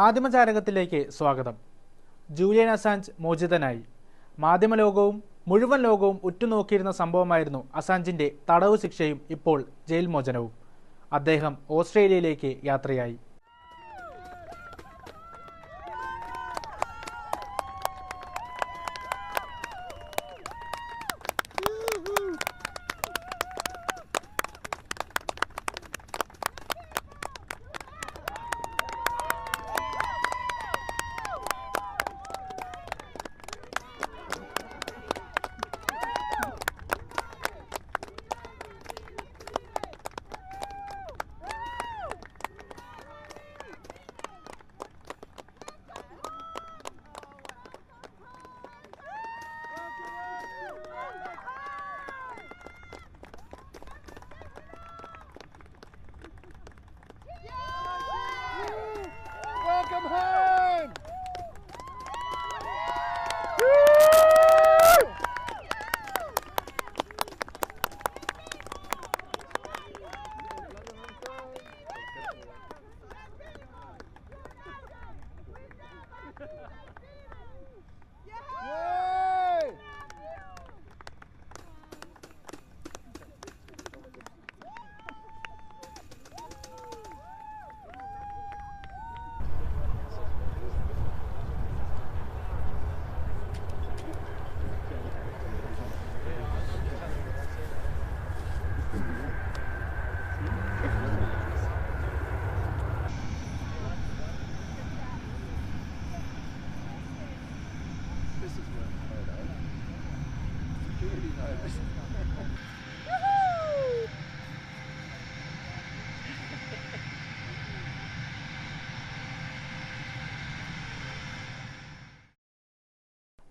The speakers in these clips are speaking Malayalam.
മാധ്യമചാരകത്തിലേക്ക് സ്വാഗതം. Julian Assange മോചിതനായി. മാധ്യമലോകവും മുഴുവൻ ലോകവും ഉറ്റുനോക്കിയിരുന്ന സംഭവമായിരുന്നു അസാഞ്ചിന്റെ തടവ് ശിക്ഷയും ഇപ്പോൾ ജയിൽ മോചനവും അദ്ദേഹം ഓസ്ട്രേലിയയിലേക്ക് യാത്രയായി.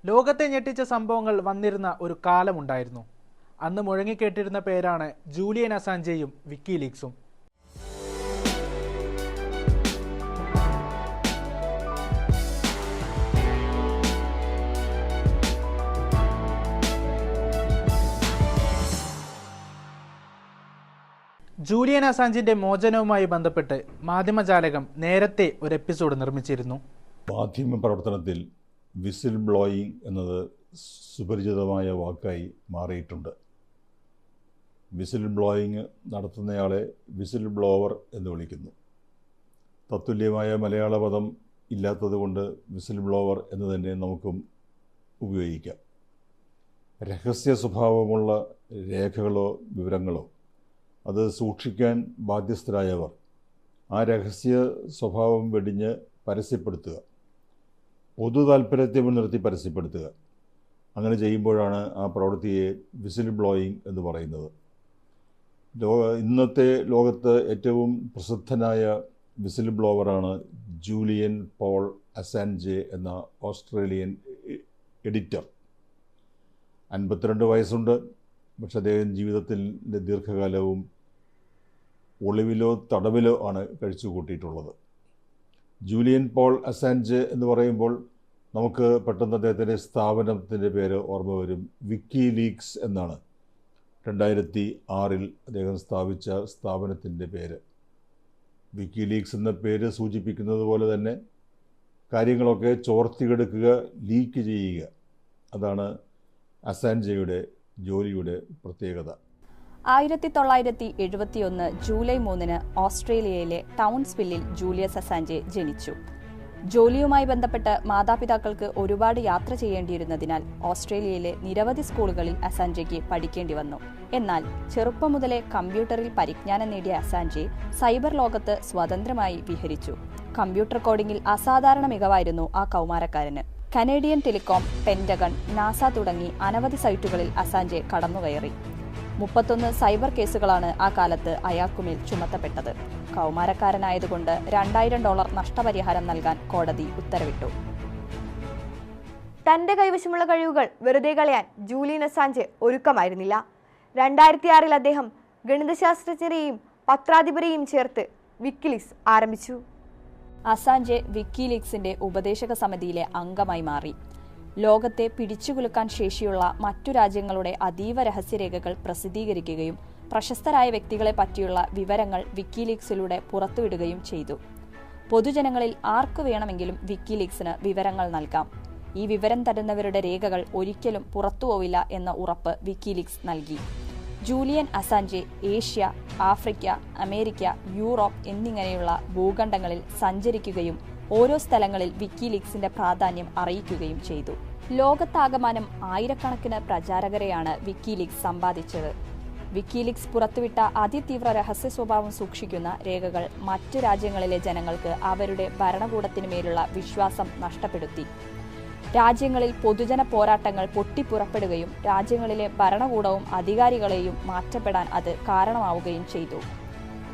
ലോകത്തെ ഞെട്ടിച്ച സംഭവങ്ങൾ വന്നിരുന്ന ഒരു കാലമുണ്ടായിരുന്നു അന്ന് മുഴങ്ങിക്കേട്ടിരുന്ന പേരാണ് ജൂലിയൻ അസാൻജയും വിക്കി ലീഗ്സും ജൂലിയൻ അസാഞ്ചിന്റെ മോചനവുമായി ബന്ധപ്പെട്ട് മാധ്യമജാലകം നേരത്തെ ഒരു എപ്പിസോഡ് നിർമ്മിച്ചിരുന്നു. മാധ്യമ പ്രവർത്തനത്തിൽ വിസിൽ ബ്ലോയിങ് എന്നത് സുപരിചിതമായ വാക്കായി മാറിയിട്ടുണ്ട്. വിസിൽ ബ്ലോയിങ് നടത്തുന്നയാളെ വിസിൽ ബ്ലോവർ എന്ന് വിളിക്കുന്നു. തത്തുല്യമായ മലയാള പദം ഇല്ലാത്തതുകൊണ്ട് വിസിൽ ബ്ലോവർ എന്ന് തന്നെ നമുക്കും ഉപയോഗിക്കാം. രഹസ്യ സ്വഭാവമുള്ള രേഖകളോ വിവരങ്ങളോ അത് സൂക്ഷിക്കാൻ ബാധ്യസ്ഥരായവർ ആ രഹസ്യ സ്വഭാവം വെടിഞ്ഞ് പരസ്യപ്പെടുത്തുക. പൊതു താല്പര്യത്തെ മുൻനിർത്തി പരസ്യപ്പെടുത്തുക. അങ്ങനെ ചെയ്യുമ്പോഴാണ് ആ പ്രവൃത്തിയെ വിസിൽ ബ്ലോയിങ് എന്ന് പറയുന്നത്. ലോ ഇന്നത്തെ ലോകത്ത് ഏറ്റവും പ്രസിദ്ധനായ വിസിൽ ബ്ലോവറാണ് ജൂലിയൻ പോൾ അസാൻജെ എന്ന ഓസ്ട്രേലിയൻ എഡിറ്റർ. അൻപത്തിരണ്ട് വയസ്സുണ്ട്. പക്ഷെ അദ്ദേഹം ജീവിതത്തിന്റെ ദീർഘകാലവും ഒളിവിലോ തടവിലോ ആണ് കഴിച്ചു കൂട്ടിയിട്ടുള്ളത് ജൂലിയൻ പോൾ അസാൻജ് എന്ന് പറയുമ്പോൾ നമുക്ക് പെട്ടെന്ന് അദ്ദേഹത്തിന്റെ സ്ഥാപനത്തിന്റെ പേര് ഓർമ്മ വരും. വിക്കി ലീഗ്സ് എന്നാണ്. രണ്ടായിരത്തി ആറിൽ അദ്ദേഹം സ്ഥാപിച്ച സ്ഥാപനത്തിന്റെ പേര്. വിക്കി ലീഗ്സ് എന്ന പേര് സൂചിപ്പിക്കുന്നത് പോലെ തന്നെ കാര്യങ്ങളൊക്കെ ചോർത്തിയെടുക്കുക ലീക്ക് ചെയ്യുക. അതാണ് അസാൻജയുടെ ജോലിയുടെ പ്രത്യേകത. ആയിരത്തി തൊള്ളായിരത്തി എഴുപത്തിയൊന്ന് ജൂലൈ മൂന്നിന് ഓസ്ട്രേലിയയിലെ ടൗൺസ്വില്ലിൽ ജൂലിയസ് അസാഞ്ചെ ജനിച്ചു. ജോലിയുമായി ബന്ധപ്പെട്ട് മാതാപിതാക്കൾക്ക് ഒരുപാട് യാത്ര ചെയ്യേണ്ടിയിരുന്നതിനാൽ ഓസ്ട്രേലിയയിലെ നിരവധി സ്കൂളുകളിൽ അസാഞ്ചയ്ക്ക് പഠിക്കേണ്ടി വന്നു. എന്നാൽ ചെറുപ്പം മുതലേ കമ്പ്യൂട്ടറിൽ പരിജ്ഞാനം നേടിയ അസാഞ്ചെ സൈബർ ലോകത്ത് സ്വതന്ത്രമായി വിഹരിച്ചു. കമ്പ്യൂട്ടർ കോഡിംഗിൽ അസാധാരണ മികവായിരുന്നു ആ കൗമാരക്കാരന്. കനേഡിയൻ ടെലികോം പെന്റഗൺ നാസ തുടങ്ങി അനവധി സൈറ്റുകളിൽ അസാഞ്ചെ കടന്നുകയറി. മുപ്പത്തൊന്ന് സൈബർ കേസുകളാണ് ആ കാലത്ത് അയാൾക്കുമേൽ ചുമത്തപ്പെട്ടത്. കൗമാരക്കാരനായതുകൊണ്ട് രണ്ടായിരം ഡോളർ നഷ്ടപരിഹാരം നൽകാൻ കോടതി ഉത്തരവിട്ടു. തന്റെ കൈവശമുള്ള കഴിവുകൾ വെറുതെ കളയാൻ ജൂലിയൻ അസാഞ്ച് ഒരുക്കമായിരുന്നില്ല. രണ്ടായിരത്തി ആറിൽ അദ്ദേഹം ഗണിതശാസ്ത്രജ്ഞരെയും പത്രാധിപരെയും ചേർത്ത് വിക്കിലീസ് ആരംഭിച്ചു. അസാഞ്ചെ വിക്കിലീക്സിന്റെ ഉപദേശക സമിതിയിലെ അംഗമായി മാറി. ലോകത്തെ പിടിച്ചുകുലുക്കാൻ ശേഷിയുള്ള മറ്റു രാജ്യങ്ങളുടെ അതീവ രഹസ്യരേഖകൾ പ്രസിദ്ധീകരിക്കുകയും പ്രശസ്തരായ വ്യക്തികളെ പറ്റിയുള്ള വിവരങ്ങൾ വിക്കിലീക്സിലൂടെ പുറത്തുവിടുകയും ചെയ്തു. പൊതുജനങ്ങളിൽ ആർക്കു വേണമെങ്കിലും വിക്കിലീക്സിന് വിവരങ്ങൾ നൽകാം. ഈ വിവരം തരുന്നവരുടെ രേഖകൾ ഒരിക്കലും പുറത്തുപോവില്ല എന്ന ഉറപ്പ് വിക്കിലീക്സ് നൽകി. Julian Assange Asia Africa America Europe എന്നിങ്ങനെയുള്ള ഭൂഖണ്ഡങ്ങളിൽ സഞ്ചരിക്കുകയും ഓരോ സ്ഥലങ്ങളിൽ വിക്കിലീക്സിന്റെ പ്രാധാന്യം അറിയിക്കുകയും ചെയ്തു. ലോകത്താകമാനം ആയിരക്കണക്കിന് പ്രചാരകരെയാണ് വിക്കിലീഗ്സ് സമ്പാദിച്ചത്. വിക്കിലീഗ്സ് പുറത്തുവിട്ട അതിതീവ്ര രഹസ്യ സ്വഭാവം സൂക്ഷിക്കുന്ന രേഖകൾ മറ്റു രാജ്യങ്ങളിലെ ജനങ്ങൾക്ക് അവരുടെ ഭരണകൂടത്തിനു മേലുള്ള വിശ്വാസം നഷ്ടപ്പെടുത്തി. രാജ്യങ്ങളിൽ പൊതുജന പോരാട്ടങ്ങൾ പൊട്ടിപ്പുറപ്പെടുകയും രാജ്യങ്ങളിലെ ഭരണകൂടവും അധികാരികളെയും മാറ്റപ്പെടാൻ അത് കാരണമാവുകയും ചെയ്തു.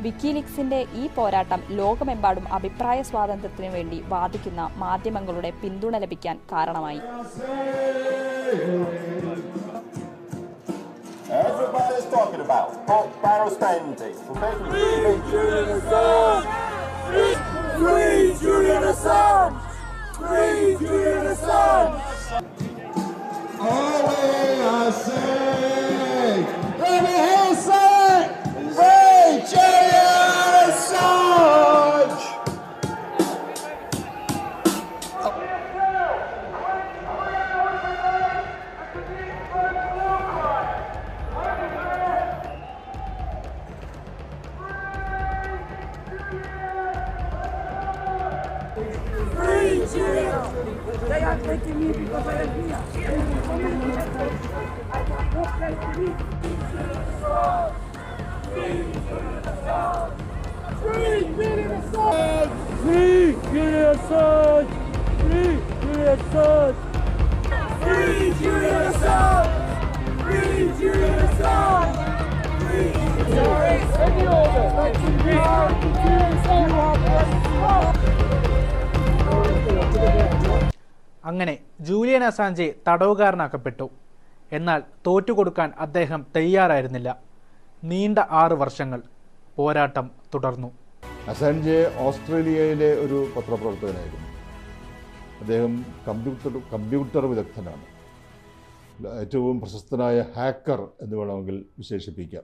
വിക്കിലീക്സിന്റെ ഈ പോരാട്ടം ലോകമെമ്പാടും അഭിപ്രായ സ്വാതന്ത്ര്യത്തിനു വേണ്ടി വാദിക്കുന്ന മാധ്യമങ്ങളുടെ പിന്തുണ ലഭിക്കാൻ കാരണമായി Free Julia! They are taking me because I am here. I have no place to live. Free Syria! Free Syria! Free Syria! Free Syria! Free Syria! Free Syria! Free Syria! അങ്ങനെ ജൂലിയൻ അസാഞ്ചെ തടവുകാരനാക്കപ്പെട്ടു. എന്നാൽ തോറ്റുകൊടുക്കാൻ അദ്ദേഹം തയ്യാറായിരുന്നില്ല. നീണ്ട ആറ് വർഷങ്ങൾ പോരാട്ടം തുടർന്നു. അസാൻജെ ഓസ്ട്രേലിയയിലെ ഒരു പത്രപ്രവർത്തകനായിരുന്നു. അദ്ദേഹം കമ്പ്യൂട്ടർ കമ്പ്യൂട്ടർ വിദഗ്ധനാണ്. ഏറ്റവും പ്രശസ്തനായ ഹാക്കർ എന്ന് വേണമെങ്കിൽ വിശേഷിപ്പിക്കാം.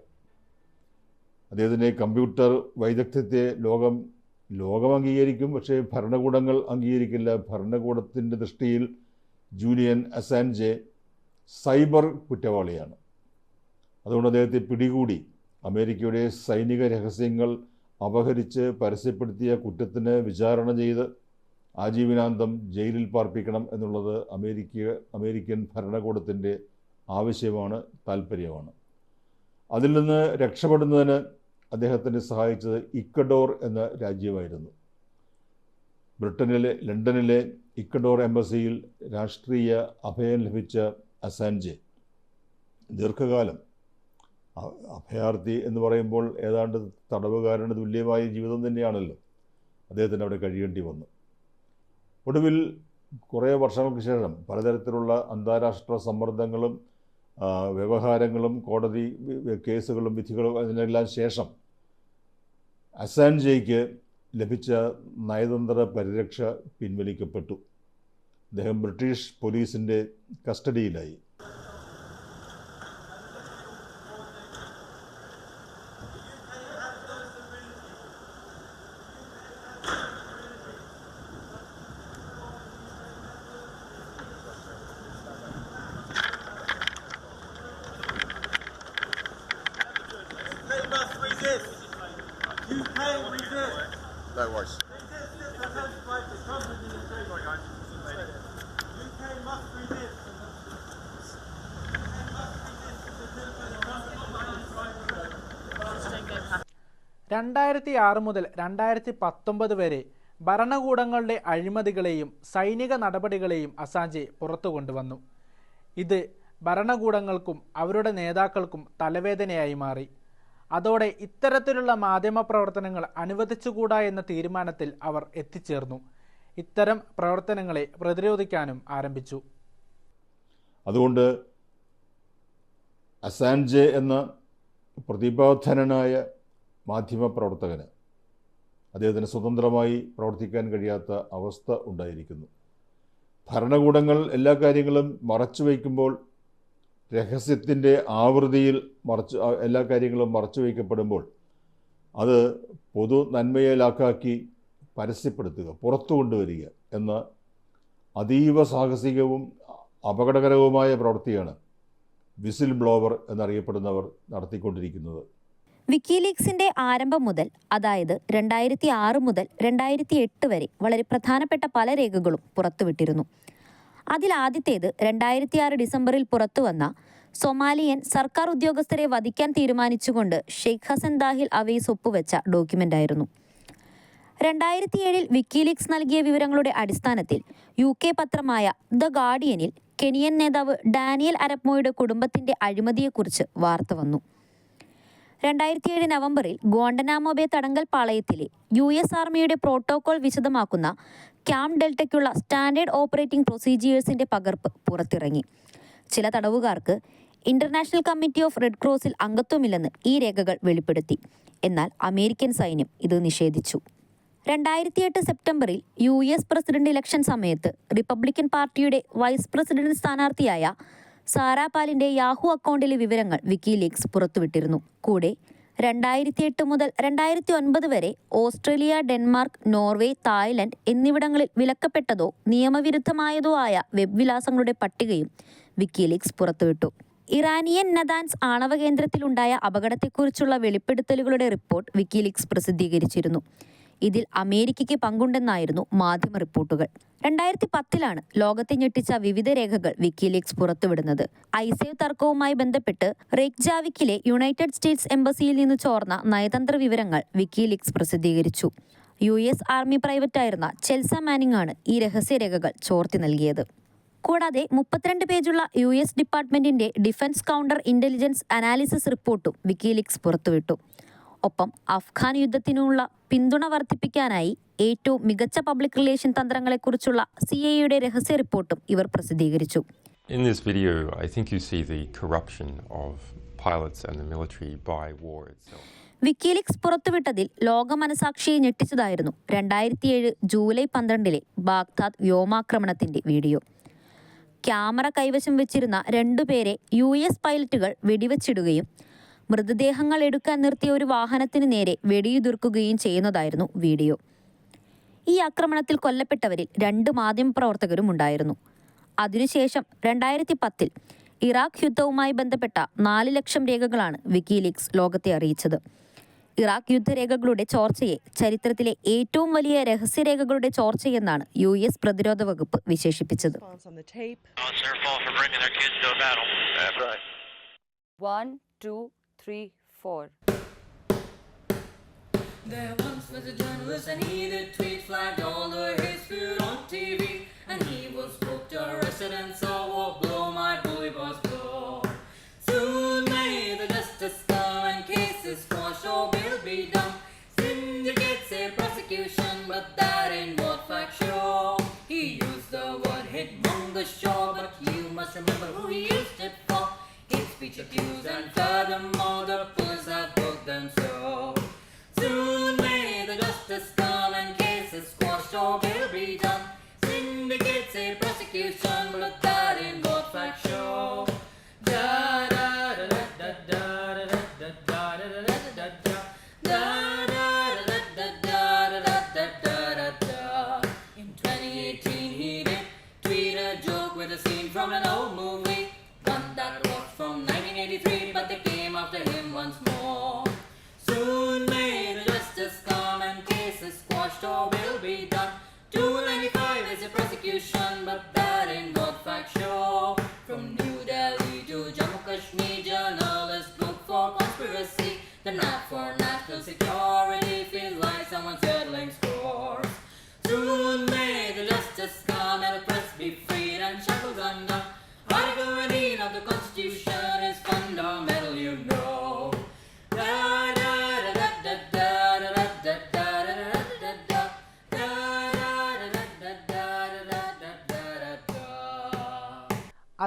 അദ്ദേഹത്തിന്റെ കമ്പ്യൂട്ടർ വൈദഗ്ധ്യത്തെ ലോകം ലോകം അംഗീകരിക്കും പക്ഷേ ഭരണകൂടങ്ങൾ അംഗീകരിക്കില്ല. ഭരണകൂടത്തിന്റെ ദൃഷ്ടിയിൽ ജൂലിയൻ അസാൻജെ സൈബർ കുറ്റവാളിയാണ്. അതുകൊണ്ട് അദ്ദേഹത്തെ പിടികൂടി. അമേരിക്കയുടെ സൈനിക രഹസ്യങ്ങൾ അപഹരിച്ച് പരസ്യപ്പെടുത്തിയ കുറ്റത്തിന് വിചാരണ ചെയ്ത് ആജീവനാന്തം ജയിലിൽ പാർപ്പിക്കണം എന്നുള്ളത് അമേരിക്ക അമേരിക്കൻ ഭരണകൂടത്തിന്റെ ആവശ്യമാണ് താല്പര്യമാണ് അതിൽ നിന്ന് രക്ഷപ്പെടുന്നതിന് അദ്ദേഹത്തിനെ സഹായിച്ചത് ഇക്കഡോർ എന്ന രാജ്യമായിരുന്നു. ബ്രിട്ടനിലെ ലണ്ടനിലെ ഇക്കഡോർ എംബസിയിൽ രാഷ്ട്രീയ അഭയം ലഭിച്ച അസാൻജെ ദീർഘകാലം അഭയാർത്ഥി എന്ന് പറയുമ്പോൾ ഏതാണ്ട് തടവുകാരന് തുല്യമായ ജീവിതം തന്നെയാണല്ലോ അദ്ദേഹത്തിന് അവിടെ കഴിയേണ്ടി വന്നു. ഒടുവിൽ കുറേ വർഷങ്ങൾക്ക് ശേഷം പലതരത്തിലുള്ള അന്താരാഷ്ട്ര സമ്മർദ്ദങ്ങളും വ്യവഹാരങ്ങളും കോടതി കേസുകളും വിധികളും അതിനെല്ലാം ശേഷം അസാൻജയ്ക്ക് ലഭിച്ച നയതന്ത്ര പരിരക്ഷ പിൻവലിക്കപ്പെട്ടു. അദ്ദേഹം ബ്രിട്ടീഷ് പോലീസിന്റെ കസ്റ്റഡിയിലായി. രണ്ടായിരത്തി ആറ് മുതൽ രണ്ടായിരത്തി പത്തൊമ്പത് വരെ ഭരണകൂടങ്ങളുടെ അഴിമതികളെയും സൈനിക നടപടികളെയും അസാഞ്ചെ പുറത്തു കൊണ്ടുവന്നു ഇത് ഭരണകൂടങ്ങൾക്കും അവരുടെ നേതാക്കൾക്കും തലവേദനയായി മാറി. അതോടെ ഇത്തരത്തിലുള്ള മാധ്യമപ്രവർത്തനങ്ങൾ അനുവദിച്ചുകൂടാ എന്ന തീരുമാനത്തിൽ അവർ എത്തിച്ചേർന്നു. ഇത്തരം പ്രവർത്തനങ്ങളെ പ്രതിരോധിക്കാനും ആരംഭിച്ചു. അതുകൊണ്ട് അസാൻജെ എന്ന പ്രതിഭാധനനായ മാധ്യമപ്രവർത്തകന് അദ്ദേഹത്തിന് സ്വതന്ത്രമായി പ്രവർത്തിക്കാൻ കഴിയാത്ത അവസ്ഥ ഉണ്ടായിരിക്കുന്നു. ഭരണകൂടങ്ങൾ എല്ലാ കാര്യങ്ങളും മറച്ചു വയ്ക്കുമ്പോൾ രഹസ്യത്തിന്റെ ആവൃത്തിയിൽ മറച്ചു എല്ലാ കാര്യങ്ങളും മറച്ചു വയ്ക്കപ്പെടുമ്പോൾ അത് പൊതു നന്മയെ ലാക്കാക്കി പരസ്യപ്പെടുത്തുക പുറത്തു കൊണ്ടുവരിക എന്ന അതീവ സാഹസികവും അപകടകരവുമായ പ്രവൃത്തിയാണ് വിസിൽ ബ്ലോവർ എന്നറിയപ്പെടുന്നവർ നടത്തിക്കൊണ്ടിരിക്കുന്നത്. വിക്കിലീക്സിന്റെ ആരംഭം മുതൽ അതായത് രണ്ടായിരത്തി ആറ് മുതൽ രണ്ടായിരത്തി എട്ട് വരെ വളരെ പ്രധാനപ്പെട്ട പല രേഖകളും പുറത്തുവിട്ടിരുന്നു. അതിലാദ്യത്തേത് രണ്ടായിരത്തി ആറ് ഡിസംബറിൽ പുറത്തുവന്ന സൊമാലിയൻ സർക്കാർ ഉദ്യോഗസ്ഥരെ വധിക്കാൻ തീരുമാനിച്ചുകൊണ്ട് ഷെയ്ഖ് ഹസൻ ദാഹിൽ അവീസ് ഒപ്പുവെച്ച ഡോക്യുമെന്റായിരുന്നു. രണ്ടായിരത്തി ഏഴിൽ വിക്കിലീക്സ് നൽകിയ വിവരങ്ങളുടെ അടിസ്ഥാനത്തിൽ യു കെ പത്രമായ ദ ഗാർഡിയനിൽ കെനിയൻ നേതാവ് ഡാനിയൽ അരപ്മോയുടെ കുടുംബത്തിന്റെ അഴിമതിയെക്കുറിച്ച് വാർത്ത വന്നു. രണ്ടായിരത്തി ഏഴ് നവംബറിൽ ഗോണ്ടനാമോബെ തടങ്കൽ പാളയത്തിലെ യു എസ് ആർമിയുടെ പ്രോട്ടോകോൾ വിശദമാക്കുന്ന ക്യാം ഡെൽറ്റയ്ക്കുള്ള സ്റ്റാൻഡേർഡ് ഓപ്പറേറ്റിംഗ് പ്രൊസീജിയേഴ്സിന്റെ പകർപ്പ് പുറത്തിറങ്ങി. ചില തടവുകാർക്ക് ഇന്റർനാഷണൽ കമ്മിറ്റി ഓഫ് റെഡ് ക്രോസിൽ അംഗത്വമില്ലെന്ന് ഈ രേഖകൾ വെളിപ്പെടുത്തി. എന്നാൽ അമേരിക്കൻ സൈന്യം ഇത് നിഷേധിച്ചു. രണ്ടായിരത്തി എട്ട് സെപ്റ്റംബറിൽ യു എസ് പ്രസിഡന്റ് ഇലക്ഷൻ സമയത്ത് റിപ്പബ്ലിക്കൻ പാർട്ടിയുടെ വൈസ് പ്രസിഡന്റ് സ്ഥാനാർത്ഥിയായ സാറാ പാലിന്റെ യാഹു അക്കൗണ്ടിലെ വിവരങ്ങൾ വിക്കിലീക്സ് പുറത്തുവിട്ടിരുന്നു. കൂടെ രണ്ടായിരത്തി എട്ട് മുതൽ രണ്ടായിരത്തി ഒൻപത് വരെ ഓസ്ട്രേലിയ ഡെൻമാർക്ക് നോർവേ തായ്ലൻഡ് എന്നിവിടങ്ങളിൽ വിലക്കപ്പെട്ടതോ നിയമവിരുദ്ധമായതോ ആയ വെബ് വിലാസങ്ങളുടെ പട്ടികയും വിക്കിലീക്സ് പുറത്തുവിട്ടു. ഇറാനിയൻ നദാൻസ് ആണവ കേന്ദ്രത്തിലുണ്ടായ അപകടത്തെക്കുറിച്ചുള്ള വെളിപ്പെടുത്തലുകളുടെ റിപ്പോർട്ട് വിക്കിലീക്സ് പ്രസിദ്ധീകരിച്ചിരുന്നു. ഇതിൽ അമേരിക്കയ്ക്ക് പങ്കുണ്ടെന്നായിരുന്നു മാധ്യമ റിപ്പോർട്ടുകൾ. രണ്ടായിരത്തി പത്തിലാണ് ലോകത്തെ ഞെട്ടിച്ച വിവിധ രേഖകൾ വിക്കിലീക്സ് പുറത്തുവിടുന്നത്. ഐസേവ് തർക്കവുമായി ബന്ധപ്പെട്ട് റെയ്ക്ജാവിക്കിലെ യുണൈറ്റഡ് സ്റ്റേറ്റ്സ് എംബസിയിൽ നിന്ന് ചോർന്ന നയതന്ത്ര വിവരങ്ങൾ വിക്കിലീക്സ് പ്രസിദ്ധീകരിച്ചു. യു എസ് ആർമി പ്രൈവറ്റായിരുന്ന ചെൽസ മാനിംഗ് ആണ് ഈ രഹസ്യരേഖകൾ ചോർത്തി നൽകിയത്. കൂടാതെ മുപ്പത്തിരണ്ട് പേജുള്ള യു എസ് ഡിപ്പാർട്ട്മെന്റിന്റെ ഡിഫൻസ് കൗണ്ടർ ഇന്റലിജൻസ് അനാലിസിസ് റിപ്പോർട്ടും വിക്കിലീക്സ് പുറത്തുവിട്ടു. ഒപ്പം അഫ്ഗാൻ യുദ്ധത്തിനുള്ള പിന്തുണ വർദ്ധിപ്പിക്കാനായി ഏറ്റവും മികച്ച പബ്ലിക് റിലേഷൻ തന്ത്രങ്ങളെക്കുറിച്ചുള്ള സി എയുടെ രഹസ്യ റിപ്പോർട്ടും ഇവർ പ്രസിദ്ധീകരിച്ചു In this video, I think you see the corruption of pilots and the military by war itself. വിക്കിലിക്സ് പുറത്തുവിട്ടതിൽ ലോക മനസാക്ഷിയെ ഞെട്ടിച്ചതായിരുന്നു രണ്ടായിരത്തിയേഴ് ജൂലൈ പന്ത്രണ്ടിലെ ബാഗ്ദാദ് വ്യോമാക്രമണത്തിന്റെ വീഡിയോ ക്യാമറ കൈവശം വെച്ചിരുന്ന രണ്ടുപേരെ യു എസ് പൈലറ്റുകൾ വെടിവെച്ചിടുകയും മൃതദേഹങ്ങൾ എടുക്കാൻ നിർത്തിയ ഒരു വാഹനത്തിന് നേരെ വെടിയുതിർക്കുകയും ചെയ്യുന്നതായിരുന്നു വീഡിയോ. ഈ ആക്രമണത്തിൽ കൊല്ലപ്പെട്ടവരിൽ രണ്ട് മാധ്യമപ്രവർത്തകരും ഉണ്ടായിരുന്നു. അതിനുശേഷം രണ്ടായിരത്തി പത്തിൽ ഇറാഖ് യുദ്ധവുമായി ബന്ധപ്പെട്ട നാല് ലക്ഷം രേഖകളാണ് വിക്കിലീക്സ് ലോകത്തെ അറിയിച്ചത്. ഇറാഖ് യുദ്ധരേഖകളുടെ ചോർച്ചയെ ചരിത്രത്തിലെ ഏറ്റവും വലിയ രഹസ്യരേഖകളുടെ ചോർച്ചയെന്നാണ് യു എസ് പ്രതിരോധ വകുപ്പ് വിശേഷിപ്പിച്ചത്. One, two, three, four. There once was a journalist and he did tweet flagged all the his food on TV and he was booked, arrested and saw what blow my bully boss blow. Soon may the justice come and cases for sure will be done. Syndicates say prosecution, but that ain't what fact show. He used the word hit on the shore, but you must remember who he used it. Hate speech accused and furthermore the police have booked them so. Soon may the justice come and cases squashed or will be done. Syndicates say prosecution, but that in what fact show. Da da da da da da da da da da da da da da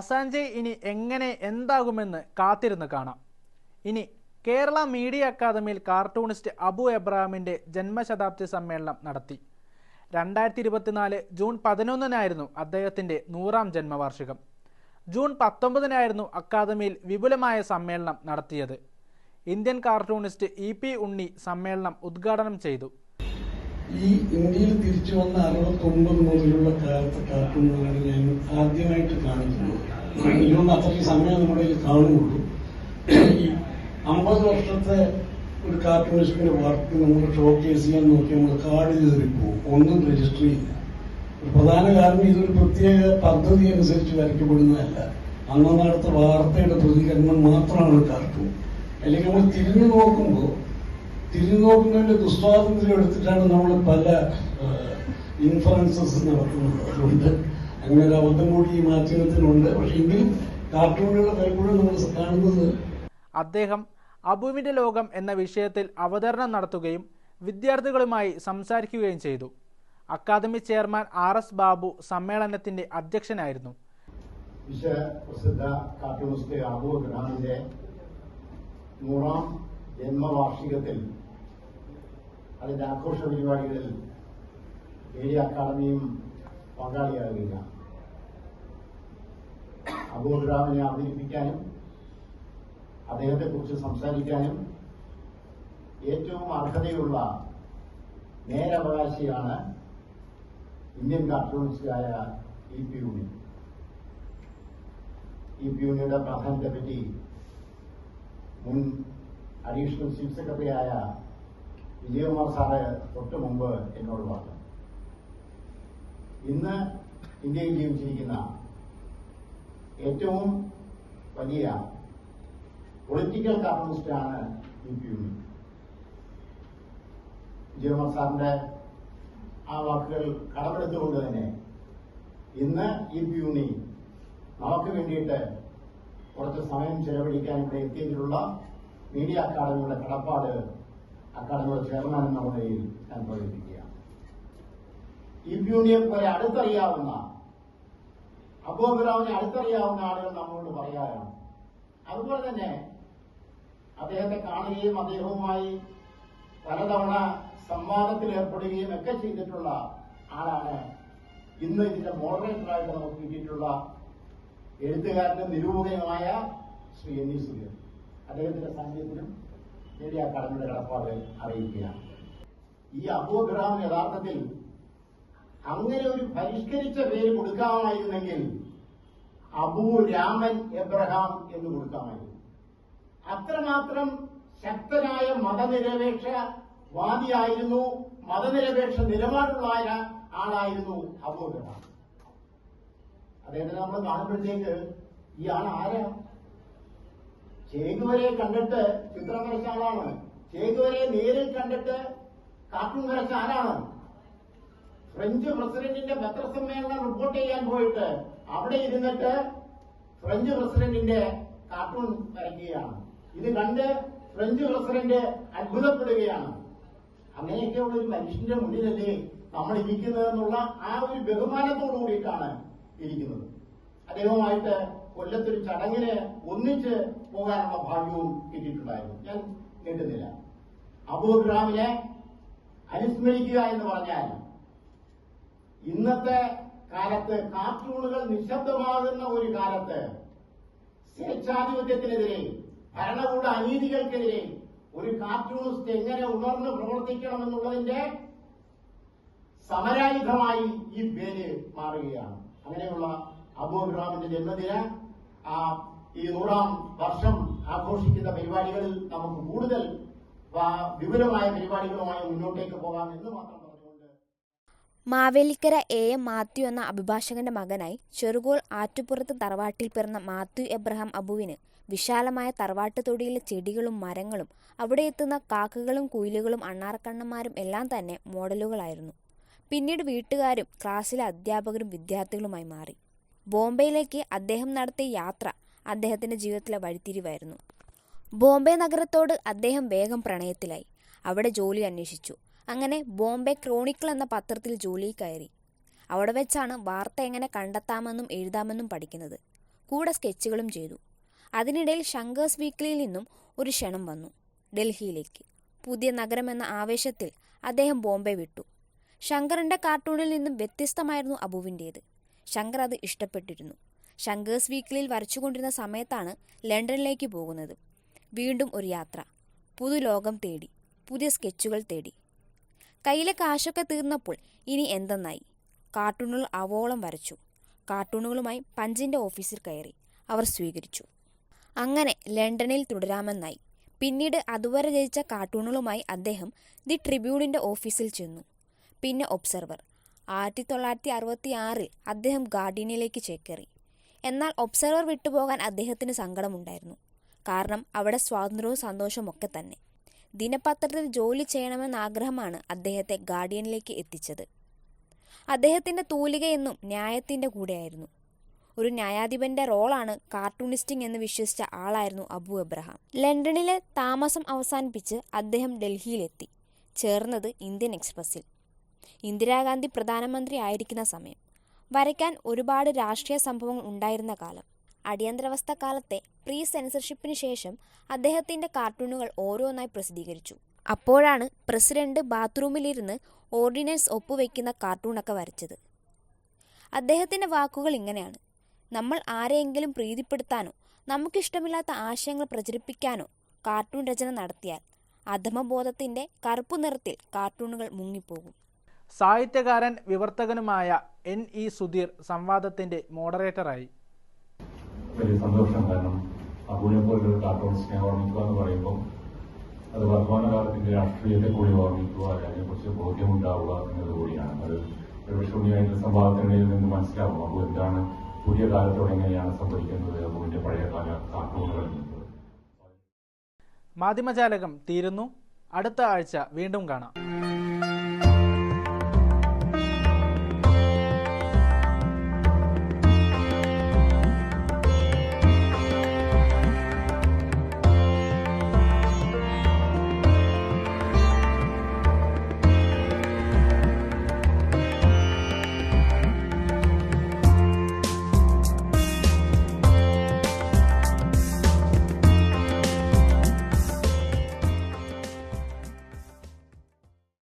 Assange ഇനി എങ്ങനെ എന്താകുമെന്ന് കാത്തിരുന്ന് കാണാം. ഇനി കേരള മീഡിയ അക്കാദമിയിൽ കാർട്ടൂണിസ്റ്റ് അബു എബ്രഹാമിന്റെ ജന്മശതാബ്ദി സമ്മേളനം നടത്തി. രണ്ടായിരത്തി ഇരുപത്തിനാല് ജൂൺ പതിനൊന്നിനായിരുന്നു അദ്ദേഹത്തിന്റെ നൂറാം ജന്മവാർഷികം. ജൂൺ പത്തൊമ്പതിനായിരുന്നു അക്കാദമിയിൽ വിപുലമായ സമ്മേളനം നടത്തിയത്. Indian cartoonist E P Unni സമ്മേളനം ഉദ്ഘാടനം ചെയ്തു. ഈ ഇന്ത്യയിൽ തിരിച്ചു വന്ന അറുപത്തൊമ്പത് മുതലുള്ള കാലത്തെ കാർട്ടൂണുകളാണ് ഞാൻ ആദ്യമായിട്ട് കാണിക്കുന്നത് ഇതൊന്നും അത്രയും സമയം നമ്മുടെ കാണുകയുള്ളൂ ഈ അമ്പത് വർഷത്തെ ഒരു കാർട്ടൂണിസ്റ്റിന്റെ വർക്ക് നമ്മൾ കേസ് ചെയ്യാൻ നോക്കി നമ്മൾ കാർഡ് കയറിപ്പോവും ഒന്നും രജിസ്റ്റർ ചെയ്യില്ല. പ്രധാന കാരണം ഇതൊരു പ്രത്യേക പദ്ധതി അനുസരിച്ച് വരയ്ക്കപ്പെടുന്നതല്ല. അന്ന് നടത്ത വാർത്തയുടെ പ്രതികരണം മാത്രമാണ് കാർട്ടൂൺ അല്ലെങ്കിൽ നമ്മൾ തിരിഞ്ഞു നോക്കുമ്പോൾ തിരിഞ്ഞു നോക്കുന്നതിന്റെ ദുസ്വാതന്ത്ര്യം എടുത്തിട്ടാണ് നമ്മൾ പല ഇൻഫ്ലുവൻസസ് നടത്തുന്നത് അതുകൊണ്ട് അങ്ങനെ ഒരു അബദ്ധം കൂടി ഈ മാധ്യമത്തിനുണ്ട്. പക്ഷെ എങ്കിലും കാർട്ടൂണുകൾ പലപ്പോഴും നമ്മൾ കാണുന്നത് അദ്ദേഹം അബുവിന്റെ ലോകം എന്ന വിഷയത്തിൽ അവതരണം നടത്തുകയും വിദ്യാർത്ഥികളുമായി സംസാരിക്കുകയും ചെയ്തു. Academy chairman R S Babu സമ്മേളനത്തിന്റെ അധ്യക്ഷനായിരുന്നു. വിശ്വപ്രസിദ്ധ കാർട്ടൂണിസ്റ്റ് അബു ഖുറാനിന്റെ നൂറാം ജന്മവാർഷികത്തിൽ അതിന്റെ ആഘോഷ പരിപാടികളിൽ ഏരിയ അക്കാദമിയും പങ്കാളിയാകുകയില്ല. അബൂ ഖുറാമിനെ അവതരിപ്പിക്കാനും അദ്ദേഹത്തെക്കുറിച്ച് സംസാരിക്കാനും ഏറ്റവും അർഹതയുള്ള നേരവകാശിയാണ് Indian കാർട്ടൂണിസ്റ്റായ E P Unni E P യൂണിയുടെ പ്രാധാന്യത്തെപ്പറ്റി മുൻ അഡീഷണൽ ചീഫ് സെക്രട്ടറിയായ വിജയകുമാർ സാറ് തൊട്ട് മുമ്പ് എന്നോട് പറഞ്ഞു. ഇന്ന് ഇന്ത്യയിൽ ജീവിച്ചിരിക്കുന്ന ഏറ്റവും വലിയ പൊളിറ്റിക്കൽ കമ്മ്യൂണിസ്റ്റാണ് ഇ പി യു വിജയകുമാർ സാറിന്റെ ആ വാക്കുകൾ കടമെടുത്തുകൊണ്ട് തന്നെ ഇന്ന് ഈ യുണി നമുക്ക് വേണ്ടിയിട്ട് കുറച്ച് സമയം ചെലവഴിക്കാൻ ഇവിടെ എത്തിയതിലുള്ള മീഡിയ അക്കാദമിയുടെ കടപ്പാട് അക്കാദമിയുടെ ചെയർമാൻ എന്ന നിലയിൽ ഞാൻ പ്രകടിപ്പിക്കുകയാണ് ഈ പോലെ അടുത്തറിയാവുന്ന അബോബിറാവിനെ അടുത്തറിയാവുന്ന ആളുകൾ നമ്മളോട് പറയാറാണ് അതുപോലെ തന്നെ അദ്ദേഹത്തെ കാണുകയും അദ്ദേഹവുമായി പലതവണ സംവാദത്തിൽ ഏർപ്പെടുകയും ഒക്കെ ചെയ്തിട്ടുള്ള ആളാണ് ഇന്ന് ഇതിന്റെ മോഡറേറ്ററായിട്ട് നമുക്ക് കിട്ടിയിട്ടുള്ള എഴുത്തുകാരനും നിരൂപകനുമായ ശ്രീ ഇ സുധീർ അദ്ദേഹത്തിന്റെ സാന്നിധ്യത്തിലും അക്കാദമിയുടെ കടപ്പാട് അറിയിക്കുക ഈ അബൂ ഗ്രാം യഥാർത്ഥത്തിൽ അങ്ങനെ ഒരു പരിഷ്കരിച്ച പേര് കൊടുക്കാമായിരുന്നെങ്കിൽ അബൂ രാമൻ എബ്രഹാം എന്ന് കൊടുക്കാമായിരുന്നു. അത്രമാത്രം ശക്തനായ മതനിരപേക്ഷ വാദിയായിരുന്നു മതനിരപേക്ഷ നിലപാടുള്ള ആളായിരുന്നു അബൂബക്കർ അദ്ദേഹത്തെ നമ്മൾ കാണുമ്പോഴത്തേക്ക് ഈ ആൾ ആരാ ചേകുവരെ കണ്ടിട്ട് ചിത്രം വരച്ച ആളാണ്. ചേകുവരെ നേരിൽ കണ്ടിട്ട് കാർട്ടൂൺ വരച്ച ആരാണ്? ഫ്രഞ്ച് പ്രസിഡന്റിന്റെ പത്രസമ്മേളനം റിപ്പോർട്ട് ചെയ്യാൻ പോയിട്ട് അവിടെ ഇരുന്നിട്ട് ഫ്രഞ്ച് പ്രസിഡന്റിന്റെ കാർട്ടൂൺ വരയ്ക്കുകയാണ്. ഇത് കണ്ട് ഫ്രഞ്ച് പ്രസിഡന്റ് അത്ഭുതപ്പെടുകയാണ്. അങ്ങനെയൊക്കെയുള്ള ഒരു മനുഷ്യന്റെ മുന്നിലല്ലേ നമ്മൾ ഇരിക്കുന്നത് എന്നുള്ള ആ ഒരു ബഹുമാനത്തോടു കൂടിയിട്ടാണ് ഇരിക്കുന്നത്. അദ്ദേഹവുമായിട്ട് കൊല്ലത്തൊരു ചടങ്ങിന് ഒന്നിച്ച് പോകാനുള്ള ഭാഗ്യവും കിട്ടിയിട്ടുണ്ടായിരുന്നു ഞാൻ കേട്ടുന്നില്ല അബൂഗ്രാമിനെ അനുസ്മരിക്കുക എന്ന് പറഞ്ഞാൽ ഇന്നത്തെ കാലത്ത് കാർട്ടൂണുകൾ നിശബ്ദമാകുന്ന ഒരു കാലത്ത് സ്വേച്ഛാധിപത്യത്തിനെതിരെ ഭരണകൂട അനീതികൾക്കെതിരെ ഒരു കാർട്ടൂണിസ്റ്റ് എങ്ങനെ ഉണർന്ന് പ്രവർത്തിക്കണമെന്നുള്ളതിന്റെ സമരായുധമായി ഈ പേര് മാറുകയാണ്. അങ്ങനെയുള്ള അബൂബ്രാമിന്റെ ജന്മദിന ആ ഈ നൂറാം വർഷം ആഘോഷിക്കുന്ന പരിപാടികളിൽ നമുക്ക് കൂടുതൽ വിപുലമായ പരിപാടികളുമായി മുന്നോട്ടേക്ക് പോകാം എന്ന് മാത്രം മാവേലിക്കര എ എം മാത്യു എന്ന അഭിഭാഷകന്റെ മകനായി ചെറുകോൾ ആറ്റുപുറത്ത് തറവാട്ടിൽ പിറന്ന മാത്യു എബ്രഹാം അബുവിന് വിശാലമായ തറവാട്ട് തൊടിയിലെ ചെടികളും മരങ്ങളും അവിടെ എത്തുന്ന കാക്കകളും കുയിലുകളും അണ്ണാർക്കണ്ണന്മാരും എല്ലാം തന്നെ മോഡലുകളായിരുന്നു. പിന്നീട് വീട്ടുകാരും ക്ലാസ്സിലെ അധ്യാപകരും വിദ്യാർത്ഥികളുമായി മാറി. ബോംബെയിലേക്ക് അദ്ദേഹം നടത്തിയ യാത്ര അദ്ദേഹത്തിന്റെ ജീവിതത്തിലെ വഴിത്തിരിവായിരുന്നു. ബോംബെ നഗരത്തോട് അദ്ദേഹം വേഗം പ്രണയത്തിലായി. അവിടെ ജോലി അന്വേഷിച്ചു. അങ്ങനെ ബോംബെ ക്രോണിക്കിൾ എന്ന പത്രത്തിൽ ജോലി കയറി. അവിടെ വെച്ചാണ് വാർത്ത എങ്ങനെ കണ്ടെത്താമെന്നും എഴുതാമെന്നും പഠിക്കുന്നത്. കൂടെ സ്കെച്ചുകളും ചെയ്തു. അതിനിടയിൽ ശങ്കേഴ്സ് വീക്കിലിയിൽ നിന്നും ഒരു ക്ഷണം വന്നു ഡൽഹിയിലേക്ക്. പുതിയ നഗരം എന്ന ആവേശത്തിൽ അദ്ദേഹം ബോംബെ വിട്ടു. ശങ്കറിന്റെ കാർട്ടൂണിൽ നിന്നും വ്യത്യസ്തമായിരുന്നു അബുവിന്റേത് ശങ്കർ അത് ഇഷ്ടപ്പെട്ടിരുന്നു. ശങ്കേഴ്സ് വീക്കിലിൽ വരച്ചുകൊണ്ടിരുന്ന സമയത്താണ് ലണ്ടനിലേക്ക് പോകുന്നത്. വീണ്ടും ഒരു യാത്ര. പുതു ലോകം തേടി പുതിയ സ്കെച്ചുകൾ തേടി. കയ്യിലെ കാശൊക്കെ തീർന്നപ്പോൾ ഇനി എന്തെന്നായി? കാർട്ടൂണുകൾ അവോളം വരച്ചു. കാർട്ടൂണുകളുമായി പഞ്ചിന്റെ ഓഫീസിൽ കയറി അവർ സ്വീകരിച്ചു. അങ്ങനെ ലണ്ടനിൽ തുടരാമെന്നായി. പിന്നീട് അതുവരെ രചിച്ച കാർട്ടൂണുകളുമായി അദ്ദേഹം ദി ട്രിബ്യൂണിന്റെ ഓഫീസിൽ ചെന്നു. പിന്നെ ഒബ്സർവർ. ആയിരത്തി തൊള്ളായിരത്തി അറുപത്തി ആറിൽ അദ്ദേഹം ഗാർഡിയനിലേക്ക് ചേക്കേറി. എന്നാൽ ഒബ്സർവർ വിട്ടുപോകാൻ അദ്ദേഹത്തിന് സങ്കടമുണ്ടായിരുന്നു. കാരണം അവിടെ സ്വാതന്ത്ര്യവും സന്തോഷവും ഒക്കെ തന്നെ. ദിനപത്രത്തിൽ ജോലി ചെയ്യണമെന്ന ആഗ്രഹമാണ് അദ്ദേഹത്തെ ഗാർഡിയനിലേക്ക് എത്തിച്ചത്. അദ്ദേഹത്തിന്റെ തൂലിക എന്നും ന്യായത്തിന്റെ കൂടെയായിരുന്നു. ഒരു ന്യായാധിപന്റെ റോളാണ് കാർട്ടൂണിസ്റ്റിംഗ് എന്ന് വിശ്വസിച്ച ആളായിരുന്നു അബു എബ്രഹാം ലണ്ടനിലെ താമസം അവസാനിപ്പിച്ച് അദ്ദേഹം ഡൽഹിയിലെത്തി ചേർന്നത് ഇന്ത്യൻ എക്സ്പ്രസ്സിൽ. ഇന്ദിരാഗാന്ധി പ്രധാനമന്ത്രി ആയിരിക്കുന്ന സമയം. വരയ്ക്കാൻ ഒരുപാട് രാഷ്ട്രീയ സംഭവങ്ങൾ ഉണ്ടായിരുന്ന കാലം. അടിയന്തരാവസ്ഥ കാലത്തെ പ്രീ സെൻസർഷിപ്പിന് ശേഷം അദ്ദേഹത്തിന്റെ കാർട്ടൂണുകൾ ഓരോന്നായി പ്രസിദ്ധീകരിച്ചു. അപ്പോഴാണ് പ്രസിഡന്റ് ബാത്റൂമിലിരുന്ന് ഓർഡിനൻസ് ഒപ്പുവെക്കുന്ന കാർട്ടൂണൊക്കെ വരച്ചത്. അദ്ദേഹത്തിന്റെ വാക്കുകൾ ഇങ്ങനെയാണ്. നമ്മൾ ആരെയെങ്കിലും പ്രീതിപ്പെടുത്താനോ നമുക്കിഷ്ടമില്ലാത്ത ആശയങ്ങൾ പ്രചരിപ്പിക്കാനോ കാർട്ടൂൺ രചന നടത്തിയാൽ അധമബോധത്തിന്റെ കറുപ്പ് നിറത്തിൽ കാർട്ടൂണുകൾ മുങ്ങിപ്പോകും. സാഹിത്യകാരൻ വിവർത്തകനുമായ എൻ ഇ സുധീർ സംവാദത്തിന്റെ മോഡറേറ്ററായി. വലിയ സന്തോഷം കാരണം അബുവിനെ പോലൊരു ഓർമ്മിക്കുക എന്ന് പറയുമ്പോൾ അത് വർത്തമാനകാലത്തിന്റെ രാഷ്ട്രീയത്തെ കൂടി ഓർമ്മിക്കുക അതിനെക്കുറിച്ച് ബോധ്യമുണ്ടാവുക എന്നത് കൂടിയാണ്. അത് ഒരുപക്ഷെ ഉണ്ണിയായിട്ടുള്ള സംവാദത്തിനിടയിൽ നിന്ന് മനസ്സിലാവും. അപ്പോൾ എന്താണ് പുതിയ കാലത്തോടെ എങ്ങനെയാണ് സംഭവിക്കുന്നത് അബുവിന്റെ പഴയകാല കാർട്ടൂണുകളിൽ മാധ്യമജാലകം തീരുന്നു. അടുത്ത ആഴ്ച വീണ്ടും കാണാം.